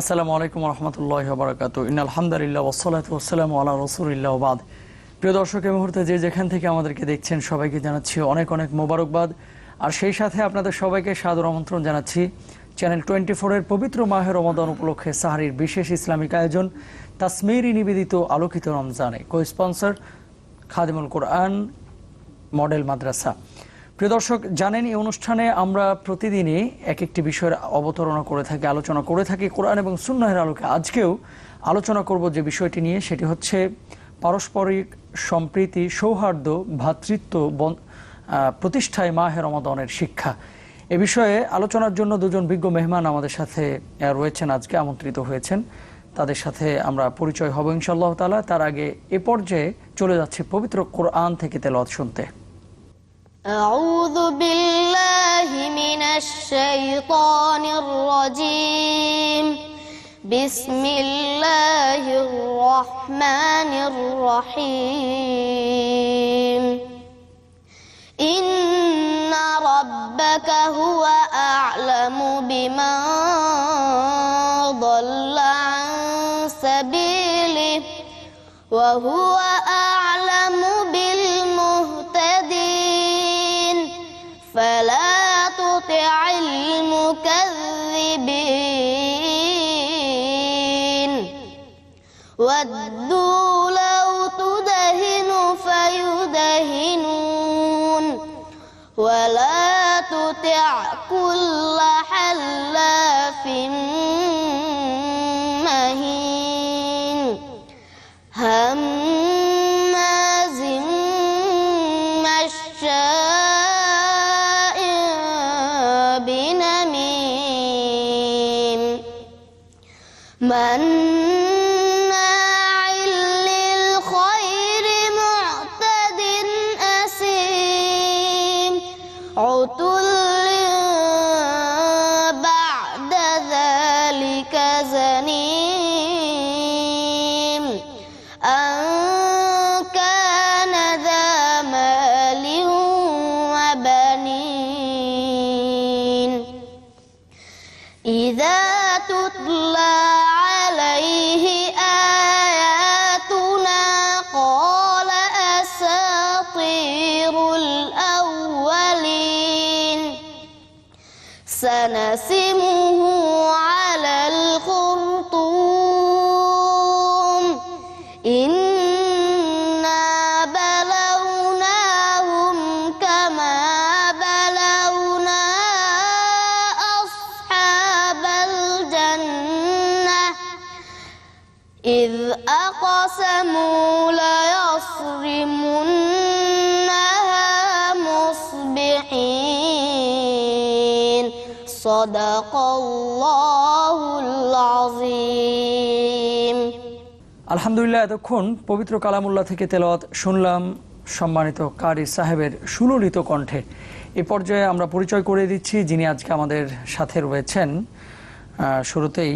আসসালামু আলাইকুম রহমতুল্লাহ বারকাত ইন আলহামদুলিল্লাহ ওসলাত ওসালাম আল্লাহ রসুলিল্লাহ বাদ। প্রিয় দর্শক মুহূর্তে যে যেখান থেকে আমাদেরকে দেখছেন, সবাইকে জানাচ্ছি অনেক অনেক মোবারকবাদ। আর সেই সাথে আপনাদের সবাইকে সাদর আমন্ত্রণ জানাচ্ছি। চ্যানেল টোয়েন্টি ফোরের পবিত্র মাহে রমাদান উপলক্ষে সাহারির বিশেষ ইসলামিক আয়োজন, তাসমেরি নিবেদিত আলোকিত রমজানে। Co sponsor Khadimul Quran, model Madrasa. প্রিয় দর্শক, জানেন, এই অনুষ্ঠানে আমরা প্রতিদিনই এক একটি বিষয়ের অবতারণা করে থাকি, আলোচনা করে থাকি কোরআন এবং সুন্নাহের আলোকে। আজকেও আলোচনা করব যে বিষয়টি নিয়ে, সেটি হচ্ছে পারস্পরিক সম্প্রীতি, সৌহার্দ্য ভ্রাতৃত্ব প্রতিষ্ঠায় মাহে রমাদনের শিক্ষা। এ বিষয়ে আলোচনার জন্য দুজন বিজ্ঞ মেহমান আমাদের সাথে রয়েছেন, আজকে আমন্ত্রিত হয়েছেন। তাদের সাথে আমরা পরিচয় হব ইনশাআল্লাহ তালা তার আগে এ পর্যায়ে চলে যাচ্ছে পবিত্র কোরআন থেকে তেলাওয়াত শুনতে। أعوذ بالله من الشيطان الرجيم. بسم الله الرحمن الرحيم. إن ربك هو أعلم بمن ضل عن سبيله وهو أعلم ولا تطع كل أقسموا ليصرمنها مصبحين صدق الله العظيم আলহামদুলিল্লাহ এতক্ষণ পবিত্র কালামুল্লাহ থেকে তেলাওয়াত শুনলাম সম্মানিত কারি সাহেবের সুললিত কণ্ঠে এ পর্যায়ে আমরা পরিচয় করে দিচ্ছি যিনি আজকে আমাদের সাথে রয়েছেন আহ, শুরুতেই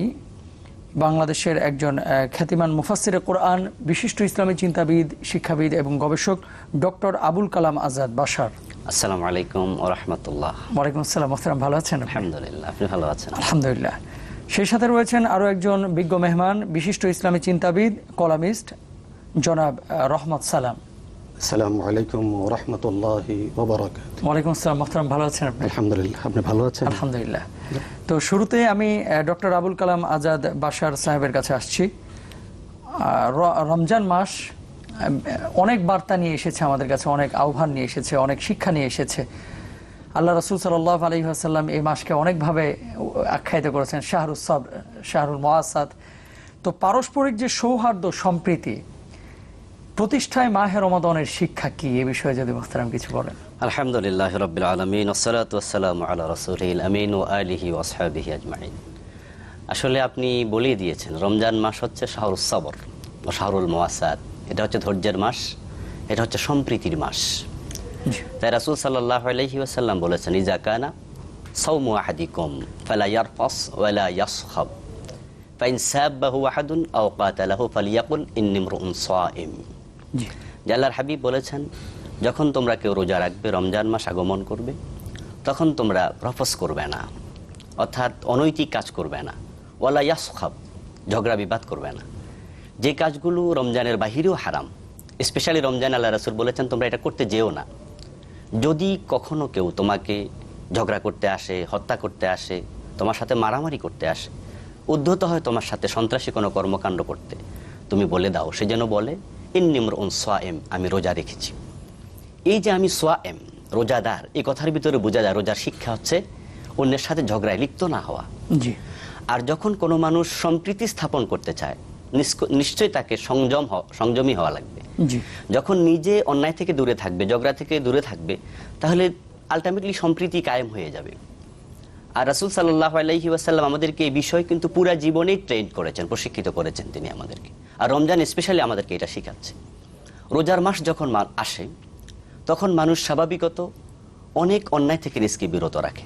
বাংলাদেশের একজন খ্যাতিমান মুফাসিরে কোরআন বিশিষ্ট ইসলামী চিন্তাবিদ শিক্ষাবিদ এবং গবেষক ডক্টর আবুল কালাম আজাদ বাসার আসসালামু আলাইকুম রহমতুল্লাহ। ওয়ালাইকুম আসসালাম। আসসালাম ভালো আছেন? আলহামদুলিল্লাহ আপনি ভালো আছেন? আলহামদুলিল্লাহ। সেই সাথে রয়েছেন আরও একজন বিজ্ঞ মেহমান বিশিষ্ট ইসলামী চিন্তাবিদ কলামিস্ট জনাব রহমত সালাম। আসসালামু আলাইকুম রহমতুল্লাহি ওবরাকাত ওয়ালাইকুম আসসালাম মোহতারাম ভালো আছেন আপনি? আলহামদুলিল্লাহ আপনি ভালো আছেন? আলহামদুলিল্লাহ। তো শুরুতে আমি ডক্টর আবুল কালাম আজাদ বাশার সাহেবের কাছে আসছি। রমজান মাস অনেক বার্তা নিয়ে এসেছে আমাদের কাছে অনেক আহ্বান নিয়ে এসেছে অনেক শিক্ষা নিয়ে এসেছে। আল্লাহ রসুল সাল্লাহ আলী আসাল্লাম এই মাসকে অনেকভাবে আখ্যায়িত করেছেন শাহরুল সব শাহরুল মোয়াসাদ তো পারস্পরিক যে সৌহার্দ্য সম্প্রীতি প্রতিষ্ঠায় মাহে রমাদনের শিক্ষা কি? এ বিষয়ে যদি মোহতারাম কিছু বলেন। আলহামদুলিল্লাহ রবিল আলমিন ওসলাত ওসালাম আল্লাহ রসুল আমিন ও আলিহি ওসহাবিহি আজমাইন। আসলে আপনি বলেই দিয়েছেন রমজান মাস হচ্ছে শাহরুল সবর ও শাহরুল মোয়াসাদ এটা হচ্ছে ধৈর্যের মাস এটা হচ্ছে সম্প্রীতির মাস। তাই রাসুল সাল্লাহ আলহি ওসাল্লাম বলেছেন ইজা কানা সৌমু আহাদিকুম ফালা ইয়ারফাস ওয়ালা ইয়াসখাব। ফাইন সাব্বাহু আহাদুন আও কাতালাহু ফালিয়াকুল ইন্নিমরুন সাইম। জি। যে আল্লাহর হাবিব বলেছেন, যখন তোমরা কেউ রোজা রাখবে, রমজান মাস আগমন করবে, তখন তোমরা রফস করবে না, অর্থাৎ অনৈতিক কাজ করবে না, ওয়ালা ইয়াসখাব, ঝগড়া বিবাদ করবে না। যে কাজগুলো রমজানের বাহিরেও হারাম, স্পেশালি রমজান আল্লাহ রাসুল বলেছেন, তোমরা এটা করতে যেও না। যদি কখনো কেউ তোমাকে ঝগড়া করতে আসে, হত্যা করতে আসে, তোমার সাথে মারামারি করতে আসে, উদ্ধত হয় তোমার সাথে সন্ত্রাসী কোনো কর্মকাণ্ড করতে, তুমি বলে দাও, সে যেন বলে ইন্নিমর উন সোয়াএম আমি রোজা রেখেছি। এই যে আমি সোয়াএম রোজাদার এই কথার ভিতরে বোঝা যায় রোজার শিক্ষা হচ্ছে অন্যের সাথে ঝগড়ায় লিপ্ত না হওয়া। জি। আর যখন কোনো মানুষ সম্প্রীতি স্থাপন করতে চায় নিশ্চ- নিশ্চয়ই তাকে সংযম সংযমী হওয়া লাগবে। যখন নিজে অন্যায় থেকে দূরে থাকবে ঝগড়া থেকে দূরে থাকবে তাহলে আলটিমেটলি সম্প্রীতি কায়েম হয়ে যাবে। আর রাসুল সাল্লাহ আলাইহি ওয়াসাল্লাম আমাদেরকে এই বিষয় কিন্তু পুরা জীবনেই ট্রেন করেছেন প্রশিক্ষিত করেছেন তিনি আমাদেরকে। আর রমজান স্পেশালি আমাদেরকে এটা শেখাচ্ছে। রোজার মাস যখন আসে তখন মানুষ স্বাভাবিকত অনেক অন্যায় থেকে নিজকে বিরত রাখে।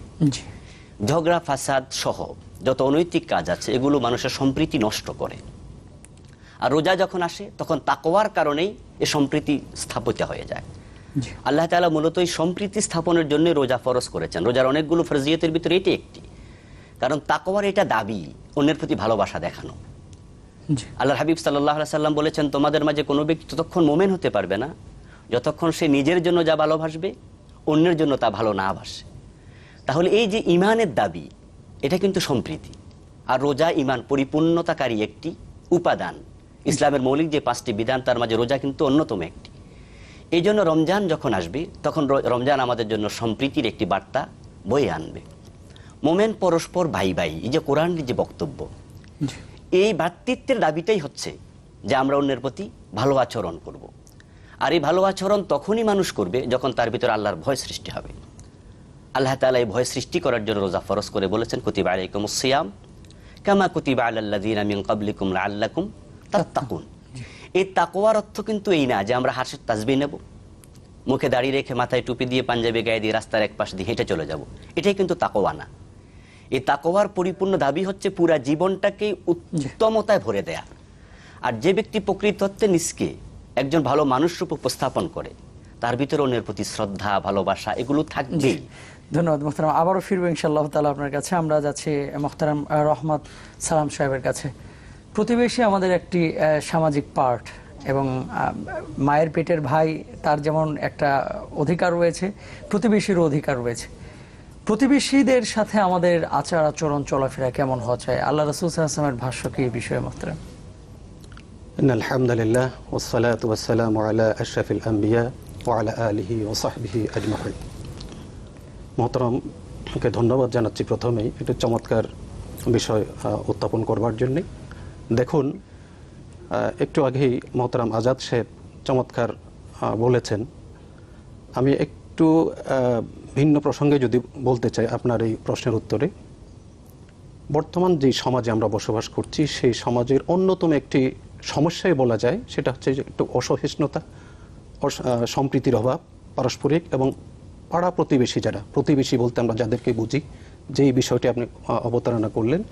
ঝগড়া ফাসাদ সহ যত অনৈতিক কাজ আছে এগুলো মানুষের সম্প্রীতি নষ্ট করে। আর রোজা যখন আসে তখন তাকোয়ার কারণেই এ সম্প্রীতি স্থাপিত হয়ে যায়। আল্লাহ তাআলা মূলত এই সম্প্রীতি স্থাপনের জন্য রোজা ফরজ করেছেন। রোজার অনেকগুলো ফরজিয়তের ভিতরে এটি একটি। কারণ তাকওয়ার এটা দাবি অন্যের প্রতি ভালোবাসা দেখানো। আল্লাহ হাবিব সাল্লাহ সাল্লাম বলেছেন তোমাদের মাঝে কোনো ব্যক্তি ততক্ষণ মোমেন হতে পারবে না যতক্ষণ সে নিজের জন্য যা ভালোবাসবে অন্যের জন্য তা ভালো না বাসে তাহলে এই যে ইমানের দাবি এটা কিন্তু সম্প্রীতি। আর রোজা ইমান পরিপূর্ণতাকারী একটি উপাদান। ইসলামের মৌলিক যে পাঁচটি বিধান তার মাঝে রোজা কিন্তু অন্যতম একটি। এই জন্য রমজান যখন আসবে তখন রমজান আমাদের জন্য সম্প্রীতির একটি বার্তা বয়ে আনবে। মোমেন পরস্পর ভাই ভাই এই যে কোরআনের যে বক্তব্য এই ভ্রাতৃত্বের দাবিটাই হচ্ছে যে আমরা অন্যের প্রতি ভালো আচরণ করব। আর এই ভালো আচরণ তখনই মানুষ করবে যখন তার ভিতরে আল্লাহর ভয় সৃষ্টি হবে। আল্লাহ তাআলা এই ভয় সৃষ্টি করার জন্য রোজা ফরজ করে বলেছেন কুতিবা আলাইকুম সিয়াম কামা কুতিবা আলাল্লাযিনা মিন ক্বাবলিকুম লাআল্লাকুম তাত্তাকুন। এই তাকোয়ার অর্থ কিন্তু এই না যে আমরা হাসির তাজবি নেব। মুখে দাঁড়িয়ে রেখে মাথায় টুপি দিয়ে পাঞ্জাবি গায়ে দিয়ে রাস্তার এক পাশ দিয়ে হেঁটে চলে যাব। এটাই কিন্তু তাকওয়া না। এই তাকওয়ার পরিপূর্ণ দাবি হচ্ছে পুরা জীবনটাকে উত্তমতায় ভরে দেয়া। আর যে ব্যক্তি প্রকৃতত্বে নিজকে একজন ভালো মানুষ রূপে উপস্থাপন করে, তার ভিতরে অন্যের প্রতি শ্রদ্ধা, ভালোবাসা এগুলো থাকবেই। ধন্যবাদ মোহতারাম। আবারও ফিরবো ইনশাল্লাহ তালা আপনার কাছে। আমরা যাচ্ছি মোহতারাম রহমত সালাম সাহেবের কাছে। প্রতিবেশী আমাদের একটি সামাজিক পার্ট এবং মায়ের পেটের ভাই তার যেমন একটা অধিকার রয়েছে, প্রতিবেশীরও অধিকার রয়েছে। প্রতিবেশীদের সাথে আমাদের আচার আচরণ চলাফেরা কেমন হওয়া চাই? আল্লাহ রসুল আসলামের ভাষ্য কি এই বিষয়ে মাত্র আলহামদুলিল্লাহ ওসালাত ওয়াসালাম আলা আশরাফিল আম্বিয়া ওয়ালা আলহি ওসাহবিহি আজমাহিন মহতরমকে ধন্যবাদ জানাচ্ছি প্রথমেই। একটি চমৎকার বিষয় উত্থাপন করবার জন্যে। দেখুন একটু আগেই মহতরাম আজাদ সাহেব চমৎকার বলেছেন। আমি একটু ভিন্ন প্রসঙ্গে যদি বলতে চাই আপনার এই প্রশ্নের উত্তরে। বর্তমান যে সমাজে আমরা বসবাস করছি, সেই সমাজের অন্যতম একটি সমস্যাই বলা যায়, সেটা হচ্ছে একটু অসহিষ্ণুতা, অস- সম্প্রীতির অভাব, পারস্পরিক এবং পাড়া প্রতিবেশী যারা, প্রতিবেশী বলতে আমরা যাদেরকে বুঝি, যেই বিষয়টি আপনি অবতারণা করলেন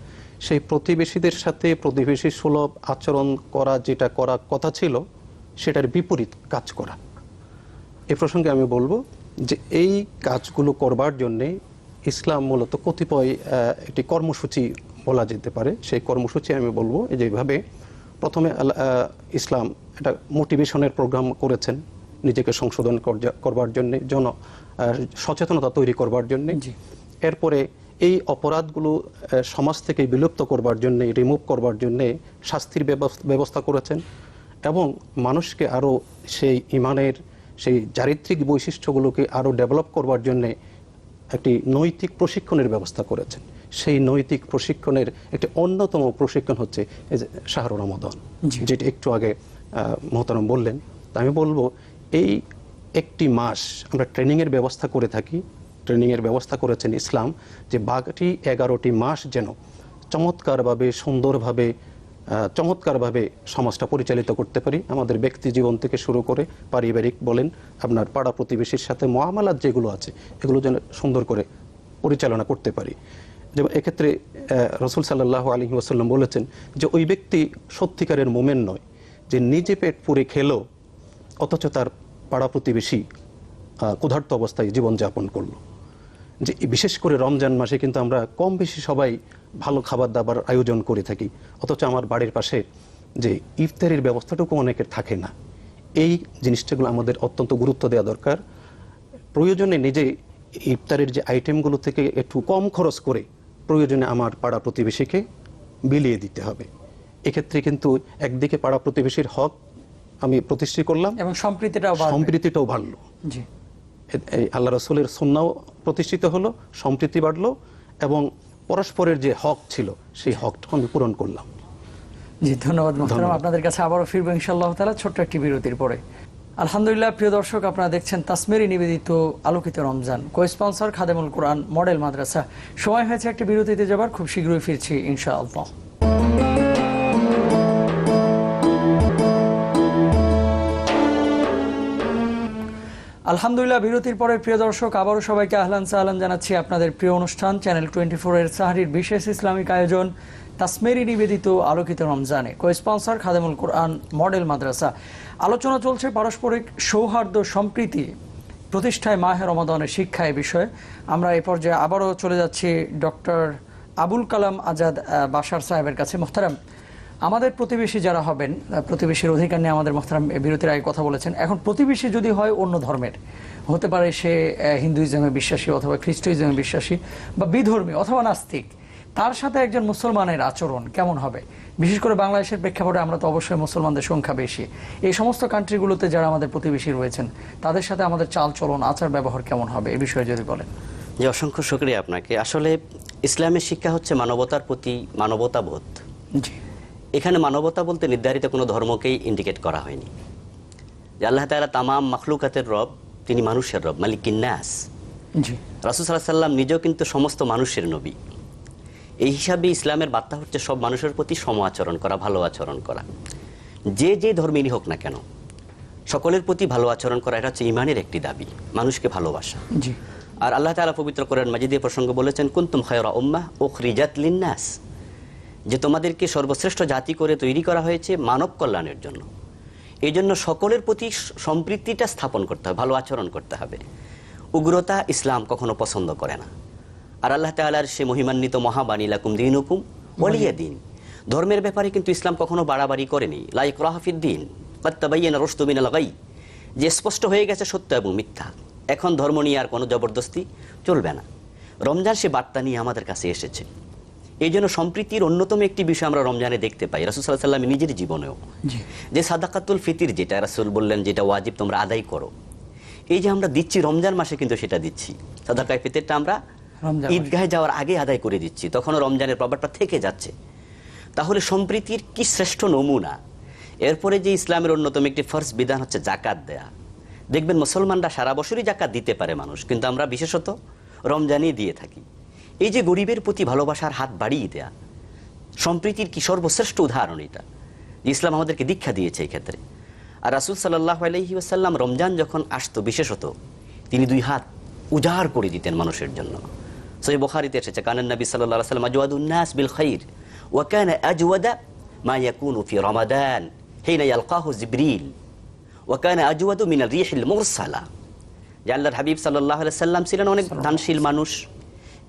সেই প্রতিবেশীদের সাথে প্রতিবেশী সুলভ আচরণ করা যেটা করা কথা ছিল সেটার বিপরীত কাজ করা। এ প্রসঙ্গে আমি বলব যে এই কাজগুলো করবার জন্যে ইসলাম মূলত কতিপয় একটি কর্মসূচি বলা যেতে পারে। সেই কর্মসূচি আমি বলব এই যেভাবে প্রথমে ইসলাম একটা মোটিভেশনের প্রোগ্রাম করেছেন নিজেকে সংশোধন করবার জন্যে জন সচেতনতা তৈরি করবার জন্যে। এরপরে এই অপরাধগুলো সমাজ থেকে বিলুপ্ত করবার জন্যে রিমুভ করবার জন্যে শাস্তির ব্যবস্থা করেছেন এবং মানুষকে আরও সেই ইমানের সেই চারিত্রিক বৈশিষ্ট্যগুলোকে আরও ডেভেলপ করবার জন্যে একটি নৈতিক প্রশিক্ষণের ব্যবস্থা করেছেন। সেই নৈতিক প্রশিক্ষণের একটি অন্যতম প্রশিক্ষণ হচ্ছে এই যে শাহরু রমাদন যেটি একটু আগে মহতারাম বললেন। তা আমি বলব এই একটি মাস আমরা ট্রেনিংয়ের ব্যবস্থা করে থাকি। ট্রেনিংয়ের ব্যবস্থা করেছেন ইসলাম যে বাঘটি এগারোটি মাস যেন চমৎকারভাবে সুন্দরভাবে চমৎকারভাবে সমাজটা পরিচালিত করতে পারি। আমাদের ব্যক্তি জীবন থেকে শুরু করে পারিবারিক বলেন, আপনার পাড়া প্রতিবেশীর সাথে মহামালার যেগুলো আছে, এগুলো যেন সুন্দর করে পরিচালনা করতে পারি। যেমন এক্ষেত্রে রসুল সাল্লাহ আলী ওসাল্লাম বলেছেন যে ওই ব্যক্তি সত্যিকারের মোমেন নয়, যে নিজে পেট পুরে খেলো, অথচ তার পাড়া প্রতিবেশী ক্ষুধার্ত অবস্থায় জীবনযাপন করল। যে বিশেষ করে রমজান মাসে কিন্তু আমরা কম বেশি সবাই ভালো খাবার দাবার আয়োজন করে থাকি। অথচ আমার বাড়ির পাশে যে ইফতারির ব্যবস্থাটুকু অনেকের থাকে না। এই জিনিসটাগুলো আমাদের অত্যন্ত গুরুত্ব দেওয়া দরকার। প্রয়োজনে নিজে ইফতারের যে আইটেমগুলো থেকে একটু কম খরচ করে প্রয়োজনে আমার পাড়া প্রতিবেশীকে বিলিয়ে দিতে হবে। এক্ষেত্রে কিন্তু একদিকে পাড়া প্রতিবেশীর হক আমি প্রতিষ্ঠিত করলাম এবং সম্প্রীতিটাও। সম্প্রীতিটাও বাড়লো। জি। আল্লাহ রসুলের সন্ন্যাও প্রতিষ্ঠিত হলো সম্প্রীতি বাড়লো এবং পরস্পরের যে হক ছিল সেই হকটাও আমি পূরণ করলাম। জি ধন্যবাদ মোহতারাম। আপনাদের কাছে আবারও ফিরবো ইনশাআল্লাহ তালা ছোট্ট একটি বিরতির পরে। আলহামদুলিল্লাহ প্রিয় দর্শক আপনারা দেখছেন তাসমেরি নিবেদিত আলোকিত Ramzan. Co sponsor Khademul Quran model Madrasa. সময় হয়েছে একটি বিরতিতে যাবার খুব শীঘ্রই ফিরছি ইনশাআল্লাহ। আলহামদুলিল্লাহ, বিরতির পরে প্রিয় দর্শক, আবারও সবাইকে আহলান সাহলান জানাচ্ছি আপনাদের প্রিয় অনুষ্ঠান চ্যানেল টোয়েন্টি এর সাহারির বিশেষ ইসলামিক আয়োজন, তাসমেরি নিবেদিত আলোকিত রমজানে। Co sponsor Khademul Quran, model Madrasa. আলোচনা চলছে পারস্পরিক সৌহার্দ্য সম্প্রীতি প্রতিষ্ঠায় মাহে রমাদানের শিক্ষা এ বিষয়ে। আমরা এই পর্যায়ে আবারও চলে যাচ্ছি ডক্টর আবুল কালাম আজাদ বাশার সাহেবের কাছে। মোহতারাম আমাদের প্রতিবেশী যারা হবেন প্রতিবেশীর অধিকার নিয়ে আমাদের মোহতারাম বিরতির আগে কথা বলেছেন। এখন প্রতিবেশী যদি হয় অন্য ধর্মের হতে পারে সে হিন্দুইজমে বিশ্বাসী অথবা খ্রিস্টইজমে বিশ্বাসী বা বিধর্মী অথবা নাস্তিক তার সাথে একজন মুসলমানের আচরণ কেমন হবে? বিশেষ করে বাংলাদেশের প্রেক্ষাপটে আমরা তো অবশ্যই মুসলমানদের সংখ্যা বেশি। এই সমস্ত কান্ট্রিগুলোতে যারা আমাদের প্রতিবেশী রয়েছেন তাদের সাথে আমাদের চাল চলন আচার ব্যবহার কেমন হবে? এ বিষয়ে যদি বলেন। যে অসংখ্য শুক্রিয়া আপনাকে। আসলে ইসলামের শিক্ষা হচ্ছে মানবতার প্রতি মানবতাবোধ। জি। এখানে মানবতা বলতে নির্ধারিত কোনো ধর্মকেই ইন্ডিকেট করা হয়নি। যে আল্লাহ তালা তামাম মাখলুকাতের রব তিনি মানুষের রব মালিক ইন্নাস জি। রাসুল সাল্লাহ সাল্লাম নিজেও কিন্তু সমস্ত মানুষের নবী। এই হিসাবে ইসলামের বার্তা হচ্ছে সব মানুষের প্রতি সম আচরণ করা ভালো আচরণ করা। যে যে ধর্মেরই হোক না কেন সকলের প্রতি ভালো আচরণ করা এটা হচ্ছে ইমানের একটি দাবি মানুষকে ভালোবাসা। আর আল্লাহ তাআলা পবিত্র কোরআন মাজিদে প্রসঙ্গ বলেছেন কুন্তুম খায়রা উম্মাহ উখরিজাত লিন্নাস। যে তোমাদেরকে সর্বশ্রেষ্ঠ জাতি করে তৈরি করা হয়েছে মানব কল্যাণের জন্য। এই জন্য সকলের প্রতি স- সম্প্রীতিটা স্থাপন করতে হবে, ভালো আচরণ করতে হবে। উগ্রতা ইসলাম কখনো পছন্দ করে না। আর আল্লাহ তাআলার সে মহিমান্বিত মহাবাণী, লাকুম দিন হুকুম বলিয়া দিন। ধর্মের ব্যাপারে কিন্তু ইসলাম কখনো বাড়াবাড়ি করেনি। লাইক রাহাফিদ্দিন কত্তাবাইয়ান রস্তমিন লাগাই যে স্পষ্ট হয়ে গেছে সত্য এবং মিথ্যা, এখন ধর্ম নিয়ে আর কোনো জবরদস্তি চলবে না। রমজান সে বার্তা নিয়ে আমাদের কাছে এসেছে। এই জন্য সম্প্রীতির অন্যতম একটি বিষয় আমরা রমজানে দেখতে পাই। রাসুল সাল্লাহ সাল্লাম নিজের জীবনেও। যে সাদাকাতুল ফিতির যেটা রাসুল বললেন যেটা ওয়াজিব তোমরা আদায় করো। এই যে আমরা দিচ্ছি রমজান মাসে কিন্তু সেটা দিচ্ছি। সাদাকায় ফিতিরটা আমরা ঈদগাহে যাওয়ার আগে আদায় করে দিচ্ছি। তখনও রমজানের প্রভাবটা থেকে যাচ্ছে। তাহলে সম্প্রীতির কি শ্রেষ্ঠ নমুনা? এরপরে যে ইসলামের অন্যতম একটি ফার্স্ট বিধান হচ্ছে জাকাত দেয়া। দেখবেন মুসলমানরা সারা বছরই জাকাত দিতে পারে মানুষ। কিন্তু আমরা বিশেষত রমজানই দিয়ে থাকি। এই যে গরিবের প্রতি ভালোবাসার হাত বাড়িয়ে দেয়া সম্প্রীতির কি সর্বশ্রেষ্ঠ উদাহরণ এটা? ইসলাম আমাদেরকে দীক্ষা দিয়েছে এই ক্ষেত্রে। আর রাসুল সাল্লাহ আলহি আসাল্লাম রমজান যখন আসতো বিশেষত তিনি দুই হাত উজাড় করে দিতেন মানুষের জন্য। সই বখারিতে এসেছে কানান নবী সাল্লাহ সাল্লাম আজওয়াদুন্নাস বিল খৈর ওয়াকান আজওয়াদা মা ইয়াকুনু ফি রমাদান হিনা ইয়ালকাহু জিবরিল ওয়াকান আজওয়াদু মিনাল রিহিল মুরসালা। যে আল্লাহর হাবিব সাল্লাহ সাল্লাম ছিলেন অনেক দানশীল মানুষ।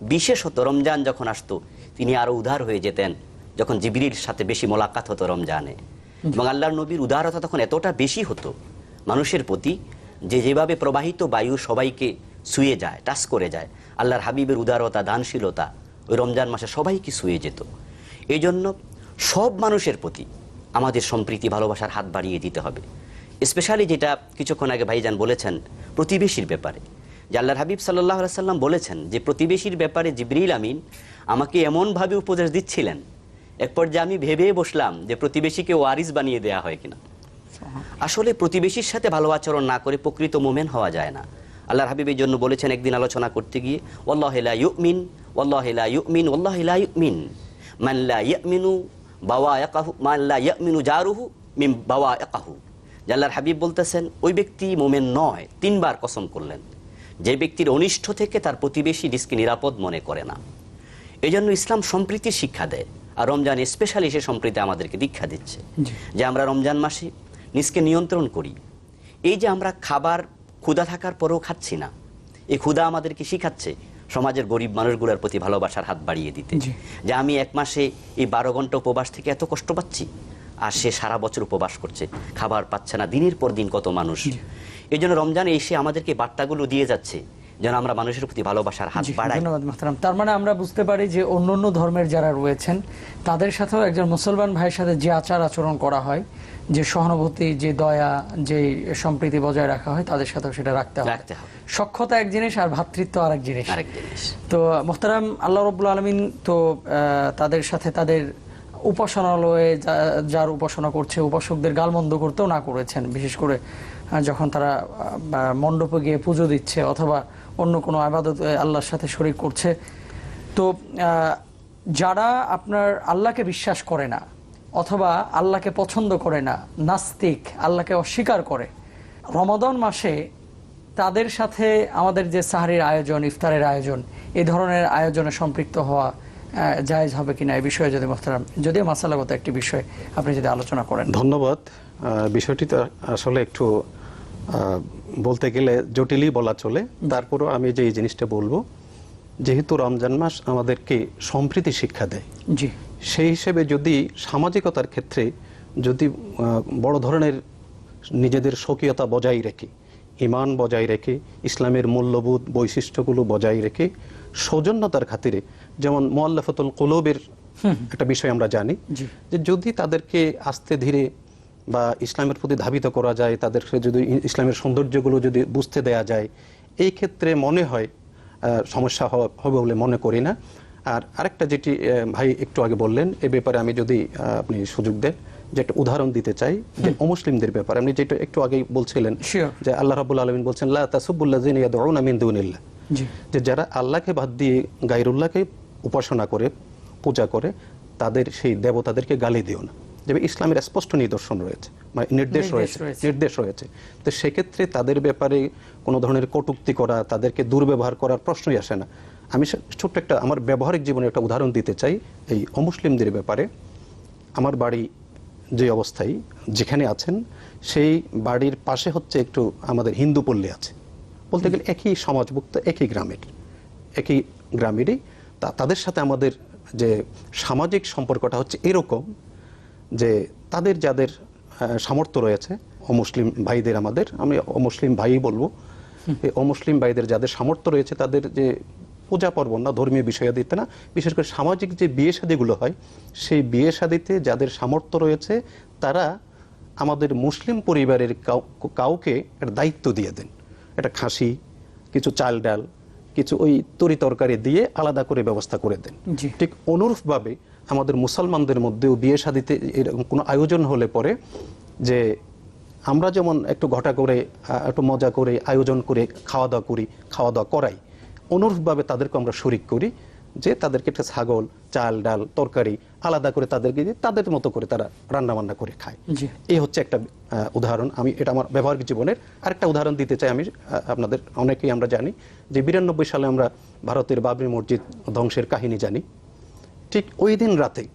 বিশেষত রমজান যখন আসতো তিনি আরও উদার হয়ে যেতেন যখন জিবরির সাথে বেশি মোলাকাত হতো রমজানে। এবং আল্লাহর নবীর উদারতা তখন এতটা বেশি হতো মানুষের প্রতি যে যেভাবে প্রবাহিত বায়ু সবাইকে শুয়ে যায় টাচ করে যায় আল্লাহর হাবিবের উদারতা দানশীলতা ওই রমজান মাসে সবাইকে শুয়ে যেত। এই জন্য সব মানুষের প্রতি আমাদের সম্প্রীতি ভালোবাসার হাত বাড়িয়ে দিতে হবে। স্পেশালি যেটা কিছুক্ষণ আগে ভাইজান বলেছেন প্রতিবেশীর ব্যাপারে। যে আল্লাহর হাবিব সাল্লাহ সাল্লাম বলেছেন যে প্রতিবেশীর ব্যাপারে জিবরিল আমিন আমাকে এমনভাবে উপদেশ দিচ্ছিলেন এক পর্যায়ে আমি ভেবে বসলাম যে প্রতিবেশীকে ওয়ারিস বানিয়ে দেয়া হয় কিনা। আসলে প্রতিবেশীর সাথে ভালো আচরণ না করে প্রকৃত মোমেন হওয়া যায় না। আল্লাহ হাবিব এই জন্য বলেছেন একদিন আলোচনা করতে গিয়ে ওল্লাহ ইউমিন ওল্লাহ ইউমিন ওল্লাহ ইউমিন মান লা ইয়ামিনু বাওয়া ইয়াকাহু মান লা ইয়ামিনু জারুহু বাওয়া ইয়াকাহু যে আল্লাহর হাবিব বলতেছেন ওই ব্যক্তি মোমেন নয় তিনবার কসম করলেন। যে ব্যক্তির অনিষ্ট থেকে তার প্রতিবেশী নিজকে নিরাপদ মনে করে না। এই জন্য ইসলাম সম্প্রীতির শিক্ষা দেয় আর রমজান স্পেশালি সে সম্প্রীতি আমাদেরকে দীক্ষা দিচ্ছে যে আমরা রমজান মাসে নিজকে নিয়ন্ত্রণ করি। এই যে আমরা খাবার ক্ষুধা থাকার পরেও খাচ্ছি না এই ক্ষুধা আমাদেরকে শিখাচ্ছে সমাজের গরিব মানুষগুলোর প্রতি ভালোবাসার হাত বাড়িয়ে দিতে। যে আমি এক মাসে এই বারো ঘণ্টা উপবাস থেকে এত কষ্ট পাচ্ছি? আর সে সারা বছর উপবাস করছে। খাবার পাচ্ছে না দিনের পর দিন কত মানুষ। এই জন্য রমজান এসে আমাদেরকে বার্তাগুলো দিয়ে যাচ্ছে যেন আমরা মানুষের প্রতি ভালোবাসার হাত বাড়াই। ধন্যবাদ মোহতারাম। তার মানে আমরা বুঝতে পারি যে অন্য অন্য ধর্মের যারা রয়েছেন তাদের সাথেও একজন মুসলমান ভাইয়ের সাথে যে আচার আচরণ করা হয় যে সহানুভূতি যে দয়া যে সম্প্রীতি বজায় রাখা হয় তাদের সাথেও সেটা রাখতে হবে। সক্ষতা এক জিনিস আর ভ্রাতৃত্ব আরেক জিনিস। আরেক জিনিস। তো মোহতারাম আল্লাহ রব্বুল আলমিন তো তাদের সাথে তাদের উপাসনালয়ে যার উপাসনা করছে, উপাসকদের গালমন্দ করতেও না করেছেন। বিশেষ করে যখন তারা মণ্ডপে গিয়ে পুজো দিচ্ছে অথবা অন্য কোনো আবাদত আল্লাহর সাথে শরিক করছে। তো যারা আপনার আল্লাহকে বিশ্বাস করে না অথবা আল্লাহকে পছন্দ করে না, নাস্তিক, আল্লাহকে অস্বীকার করে, রমাদন মাসে তাদের সাথে আমাদের যে সাহারির আয়োজন, ইফতারের আয়োজন, এ ধরনের আয়োজনে সম্পৃক্ত হওয়া জায়েজ হবে কিনা এই বিষয়ে যদি মোহতারাম যদিও মাসালাগত একটি বিষয় আপনি যদি আলোচনা করেন। ধন্যবাদ। বিষয়টি তো আসলে একটু বলতে গেলে জটিলই বলা চলে। তারপরও আমি যে এই জিনিসটা বলব যেহেতু রমজান মাস আমাদেরকে সম্প্রীতি শিক্ষা দেয়। জি। সেই হিসেবে যদি সামাজিকতার ক্ষেত্রে যদি বড় ধরনের নিজেদের স্বকীয়তা বজায় রেখে ইমান বজায় রেখে ইসলামের মূল্যবোধ বৈশিষ্ট্যগুলো বজায় রেখে সৌজন্যতার খাতিরে যেমন মোয়াল্লাফতুল কলবের একটা বিষয় আমরা জানি যে যদি তাদেরকে আস্তে ধীরে বা ইসলামের প্রতি ধাবিত করা যায় তাদেরকে যদি ইসলামের সৌন্দর্যগুলো যদি বুঝতে দেয়া যায় এই ক্ষেত্রে মনে হয় সমস্যা হবে বলে মনে করি না। আর আরেকটা যেটি ভাই একটু আগে বললেন এ ব্যাপারে আমি যদি আপনি সুযোগ দেন যে একটা উদাহরণ দিতে চাই যে অমুসলিমদের ব্যাপারে। আপনি যেটা একটু আগেই বলছিলেন যে আল্লাহ রাবুল আলমিন বলছেন লা তাসুবুল্লাযিনা ইয়াদউনা মিন দুনিল্লাহ। যে যারা আল্লাহকে বাদ দিয়ে গাইরুল্লাহকে উপাসনা করে পূজা করে তাদের সেই দেবতাদেরকে গালি দিও না। যে ইসলামের স্পষ্ট নিদর্শন রয়েছে মানে নির্দেশ রয়েছে। নির্দেশ রয়েছে। তো সেক্ষেত্রে তাদের ব্যাপারে কোনো ধরনের কটুক্তি করা তাদেরকে দুর্ব্যবহার করার প্রশ্নই আসে না। আমি ছোট্ট একটা আমার ব্যবহারিক জীবনে একটা উদাহরণ দিতে চাই এই অমুসলিমদের ব্যাপারে। আমার বাড়ি যে অবস্থায় যেখানে আছেন সেই বাড়ির পাশে হচ্ছে একটু আমাদের হিন্দু পল্লী আছে। বলতে গেলে একই সমাজভুক্ত একই গ্রামের একই গ্রামেরই তা তাদের সাথে আমাদের যে সামাজিক সম্পর্কটা হচ্ছে এরকম যে তাদের যাদের সামর্থ্য রয়েছে অমুসলিম ভাইদের আমাদের আমি অমুসলিম ভাই বলব এই অমুসলিম ভাইদের যাদের সামর্থ্য রয়েছে তাদের যে পূজা পার্বণ না ধর্মীয় বিষয়াদিতে না বিশেষ করে সামাজিক যে বিয়ে শাদিগুলো হয় সেই বিয়ে শাদিতে যাদের সামর্থ্য রয়েছে তারা আমাদের মুসলিম পরিবারের কাউ- কাউকে দায়িত্ব দিয়ে দেন। একটা খাসি কিছু চাল ডাল কিছু ওই তরি তরকারি দিয়ে আলাদা করে ব্যবস্থা করে দেন। ঠিক অনুরূপভাবে আমাদের মুসলমানদের মধ্যেও বিয়ে শাদিতে এরকম কোনো আয়োজন হলে পরে যে আমরা যেমন একটু ঘটা করে একটু মজা করে আয়োজন করে খাওয়া দাওয়া করি খাওয়া দাওয়া করাই অনুরূপভাবে তাদেরকে আমরা শরিক করি যে তাদেরকে একটা ছাগল চাল ডাল তরকারি আলাদা করে তাদেরকে দিয়ে তাদের মতো করে তারা রান্না বান্না করে খায়। এই হচ্ছে একটা উদাহরণ। আমি এটা আমার ব্যবহারিক জীবনের আরেকটা উদাহরণ দিতে চাই আমি আপনাদের অনেকেই আমরা জানি যে বিরানব্বই সালে আমরা ভারতের বাবরি মসজিদ ধ্বংসের কাহিনী জানি। ঠিক ওই দিন রাতে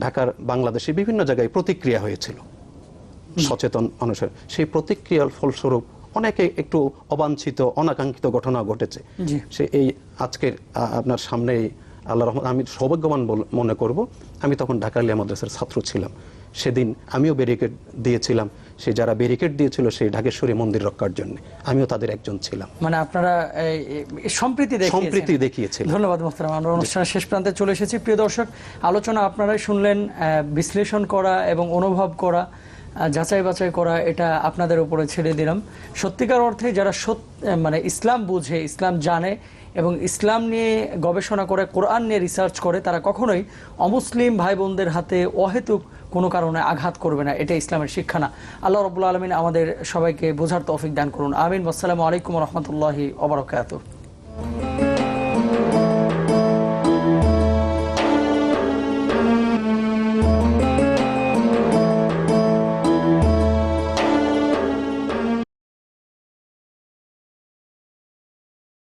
ঢাকার বাংলাদেশে বিভিন্ন জায়গায় প্রতিক্রিয়া হয়েছিল। সচেতন মানুষের। সেই প্রতিক্রিয়ার ফলস্বরূপ অনেকে একটু অবাঞ্ছিত অনাকাঙ্ক্ষিত ঘটনা ঘটেছে। সে এই আজকের আপনার সামনে আল্লাহ রহমান আমি সৌভাগ্যবান মনে করব আমি তখন ঢাকা আলিয়া মাদ্রাসার ছাত্র ছিলাম। সেদিন আমিও ব্যারিকেড দিয়েছিলাম। সে যারা ব্যারিকেড দিয়েছিল সেই ঢাকেশ্বরী মন্দির রক্ষার জন্য আমিও তাদের একজন ছিলাম। মানে আপনারা সম্প্রীতি দেখিয়েছেন। সম্প্রীতি দেখিয়েছিলাম। ধন্যবাদ মোহতারাম আমরা অনুষ্ঠানের শেষ প্রান্তে চলে এসেছি। প্রিয় দর্শক আলোচনা আপনারাই শুনলেন আহ, বিশ্লেষণ করা এবং অনুভব করা যাচাই বাছাই করা এটা আপনাদের উপরে ছেড়ে দিলাম। সত্যিকার অর্থে যারা সত্য মানে ইসলাম বুঝে ইসলাম জানে এবং ইসলাম নিয়ে গবেষণা করে, কোরআন নিয়ে রিসার্চ করে, তারা কখনোই অমুসলিম ভাই বোনদের হাতে অহেতুক কোনো কারণে আঘাত করবে না। এটা ইসলামের শিক্ষা না। আল্লাহ রবুল্লা আলমিন আমাদের সবাইকে বোঝার তৌফিক দান করুন। আমিন। আসসালামু আলাইকুম রহমতুল্লাহি ওবরাকাতুহ